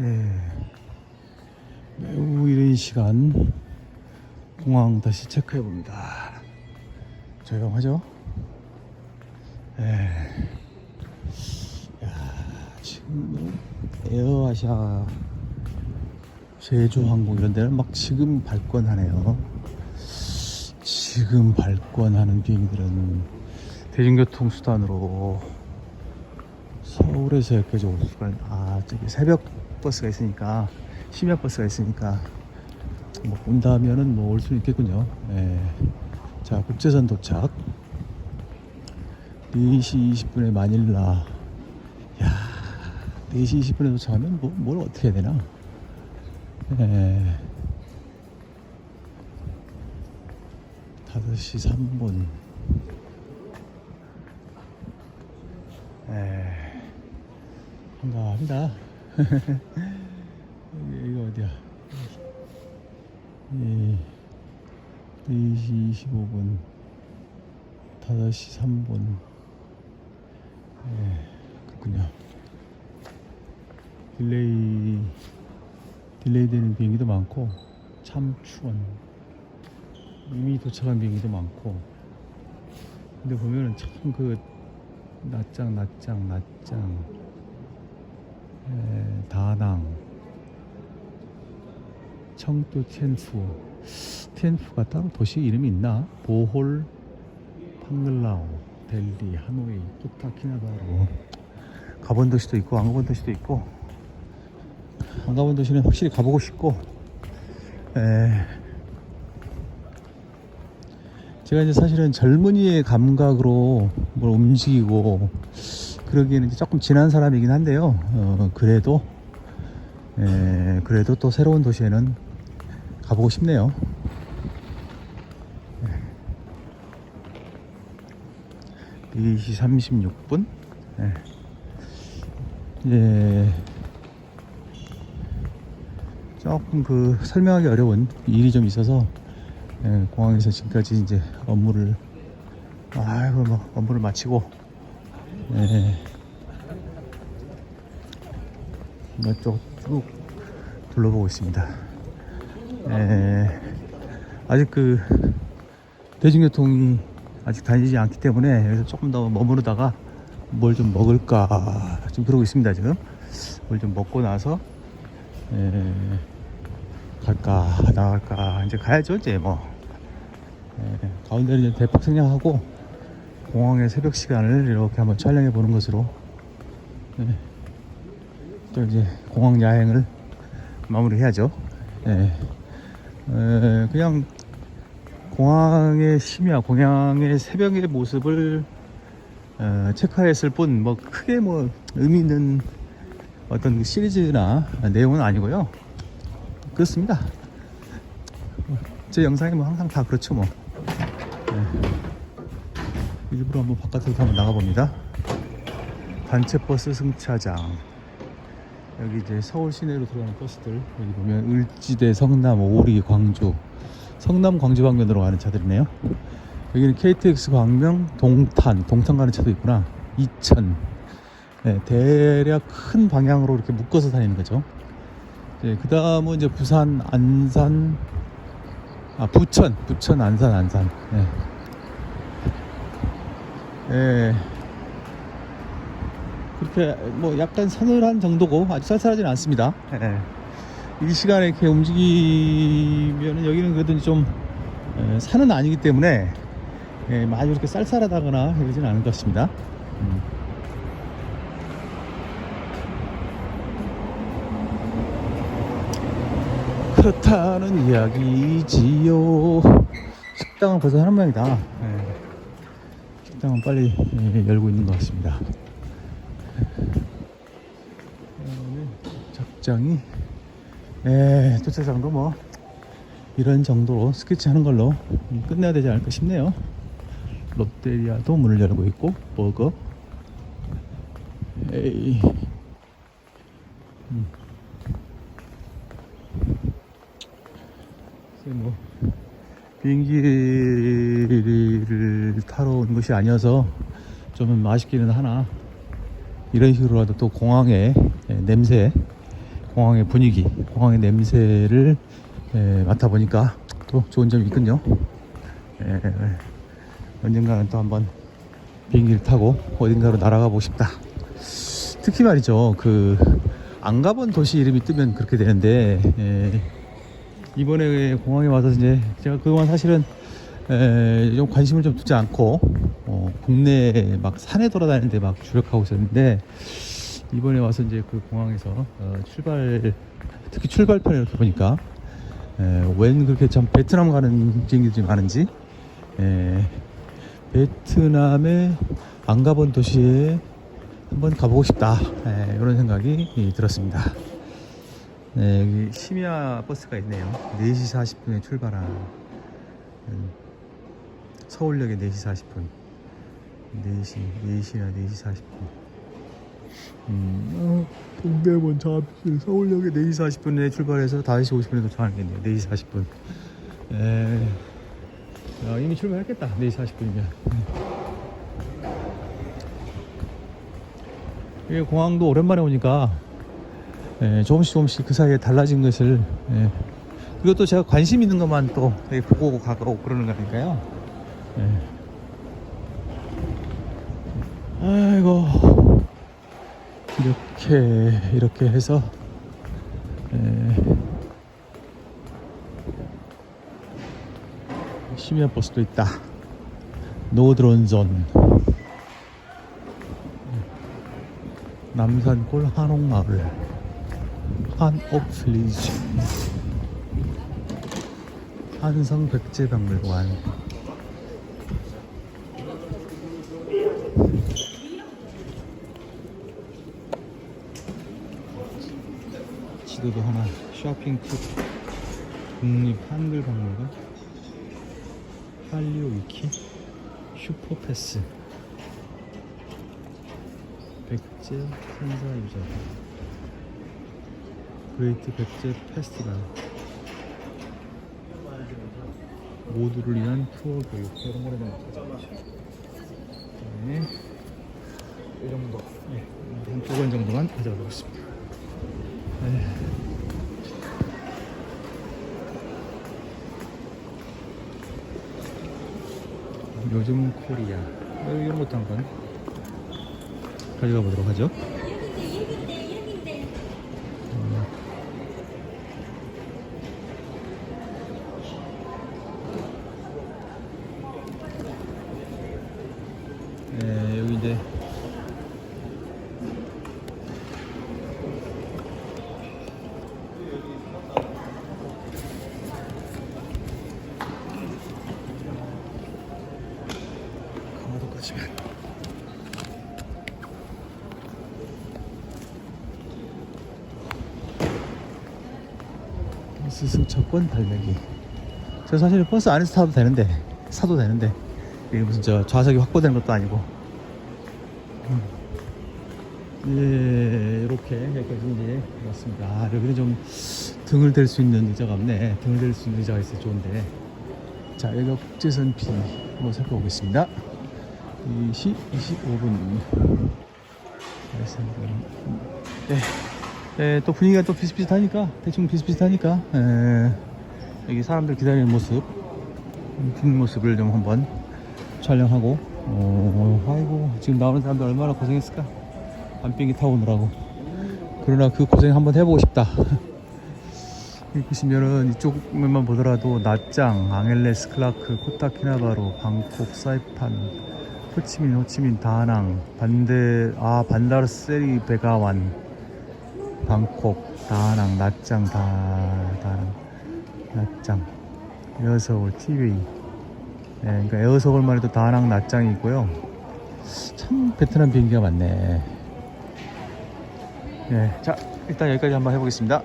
예. 매우 이른 시간 공항 다시 체크해 봅니다. 조용하죠? 예. 야, 지금 에어아시아 제주항공 이런 데는 막 지금 발권하네요. 지금 발권하는 비행기들은 대중교통 수단으로 서울에서 여기까지 올 수가 있- 아 저기 새벽 버스가 있으니까 심야 버스가 있으니까 뭐 온다면은 뭐 올 수 있겠군요. 예. 자 국제선 도착 4시 20분에 마닐라 야 4시 20분에 도착하면 뭐, 뭘 어떻게 해야 되나 예. 5시 3분 예. 한가합니다. 여기, 이거 어디야? 이 4시 25분, 5시 3분. 예, 그렇군요. 딜레이, 딜레이 되는 비행기도 많고, 참 추원. 이미 도착한 비행기도 많고. 근데 보면은 참 그, 낮장, 낮장, 낮장. 에, 다낭, 청도 티엔푸, 티엔푸가 따로 도시 이름이 있나? 보홀, 팡글라오, 델리, 하노이, 코타키나바루. 가본 도시도 있고 안 가본 도시도 있고 안 가본 도시는 확실히 가보고 싶고. 에, 제가 이제 사실은 젊은이의 감각으로 뭘 움직이고 그러기에는 조금 지난 사람이긴 한데요. 어, 그래도 에, 그래도 또 새로운 도시에는 가보고 싶네요. 네. 2시 36분. 예. 조금 그 설명하기 어려운 일이 좀 있어서 예, 공항에서 지금까지 이제 업무를 아이고 뭐 업무를 마치고 예, 이쪽 쭉 둘러보고 있습니다. 예, 아직 그 대중교통이 아직 다니지 않기 때문에 여기서 조금 더 머무르다가 뭘 좀 먹을까 지금 그러고 있습니다 지금. 뭘 좀 먹고 나서 예, 갈까 나갈까 이제 가야죠 이제 뭐. 예, 가운데를 이제 대폭 생략하고 공항의 새벽 시간을 이렇게 한번 촬영해 보는 것으로 예, 또 이제 공항 야행을 마무리해야죠. 예, 에, 그냥 공항의 심야, 공항의 새벽의 모습을 어, 체크했을 뿐 뭐 크게 뭐 의미 있는 어떤 시리즈나 내용은 아니고요. 그렇습니다. 제 영상이 뭐 항상 다 그렇죠 뭐. 네. 일부러 한번 바깥으로 한번 나가봅니다. 단체 버스 승차장. 여기 이제 서울 시내로 들어가는 버스들 여기 보면 을지대, 성남, 오리, 광주, 성남, 광주 방면으로 가는 차들이네요. 여기는 KTX 광명, 동탄, 동탄 가는 차도 있구나. 이천. 네, 대략 큰 방향으로 이렇게 묶어서 다니는 거죠. 네, 그 다음은 이제 부산, 안산, 아 부천, 부천, 안산, 안산. 네. 예. 뭐 약간 서늘한 정도고 아주 쌀쌀하지는 않습니다. 예. 이 시간에 이렇게 움직이면 여기는 그래도 좀 예, 산은 아니기 때문에 예, 아주 이렇게 쌀쌀하다거나 그러지는 않은 것 같습니다. 음. 그렇다는 이야기지요. 식당은 벌써 하는 모양이다. 예. 식당은 빨리 예, 열고 있는 것 같습니다. 오늘 적장이 예, 도착장도 뭐 이런 정도로 스케치하는 걸로 끝내야 되지 않을까 싶네요. 롯데리아도 문을 열고 있고 버거 에이 음. 뭐 비행기를 타러 온 것이 아니어서 좀 아쉽기는 하나 이런 식으로라도 또 공항의 예, 냄새 공항의 분위기, 공항의 냄새를 에, 맡아 보니까 또 좋은 점이 있군요. 에, 언젠가는 또 한번 비행기를 타고 어딘가로 날아가 보고 싶다. 특히 말이죠. 그 안 가본 도시 이름이 뜨면 그렇게 되는데 에, 이번에 공항에 와서 이제 제가 그동안 사실은 에, 좀 관심을 좀 두지 않고 어, 국내 막 산에 돌아다니는데 막 주력하고 있었는데 이번에 와서 이제 그 공항에서 어, 출발 특히 출발편에 이렇게 보니까 에, 웬 그렇게 참 베트남 가는 비행기들이 많은지 에, 베트남에 안 가본 도시에 한번 가보고 싶다 에, 이런 생각이 이, 들었습니다. 네, 여기 심야 버스가 있네요. 4시 40분에 출발한 음, 서울역에 4시 40분. 4시, 4시나 4시 40분. 음, 어, 동대문 잠실 서울역에 4시 40분에 출발해서 5시 50분에 도착하겠네요. 4시 40분. 에, 야, 이미 출발했겠다. 4시 40분이면. 이게 공항도 오랜만에 오니까 예, 조금씩 조금씩 그 사이에 달라진 것을 예. 그리고 또 제가 관심 있는 것만 또 보고 가고 그러는 거니까요. 예. 아이고 이렇게 이렇게 해서 예. 심야 버스도 있다. 노드론 존 남산골 한옥마을 한옥플리즈 한성 백제박물관 지도도 하나 쇼핑 팁 국립 한글 박물관. 한리오 위키 슈퍼패스. 백제 선사 유적 그레이트 백제 페스티벌. 모두를 위한 투어 교육. 이런 거를 좀 찾아보죠 네. 이 정도. 네. 한두 번 정도만 가져가보겠습니다. 네. 요즘 코리아. 어, 이런 것도 한번 가져가 보도록 하죠 스 승차권 달매기. 저 사실 버스 안에서 타도 되는데 사도 되는데 이게 무슨 저 좌석이 확보되는 것도 아니고. 음. 예 이렇게 여기까지 이제 왔습니다. 아, 여기는 좀 등을 댈 수 있는 의자가 없네. 등을 댈 수 있는 의자가 있어 좋은데. 자 여기가 국제선 비 한번 살펴보겠습니다. 2시 25분. 네. 네, 또 분위기가 또 비슷비슷하니까 대충 비슷비슷하니까 에, 여기 사람들 기다리는 모습 뒷모습을 좀 한번 촬영하고 어, 아이고 지금 나오는 사람들 얼마나 고생했을까? 밤비행기 타고 오느라고. 그러나 그 고생 한번 해보고 싶다. 보시면은 이쪽만 보더라도 나짱, 앙헬레스, 클라크, 코타키나바루, 방콕, 사이판, 호치민, 호치민, 다낭, 반데, 아 반다르 세리 베가완, 방콕, 다낭, 나짱, 다, 다낭, 나짱, 에어서울, 티웨이. 예, 그러니까 에어서울만 해도 다낭, 나짱이 있고요. 참 베트남 비행기가 많네. 예, 자 일단 여기까지 한번 해보겠습니다.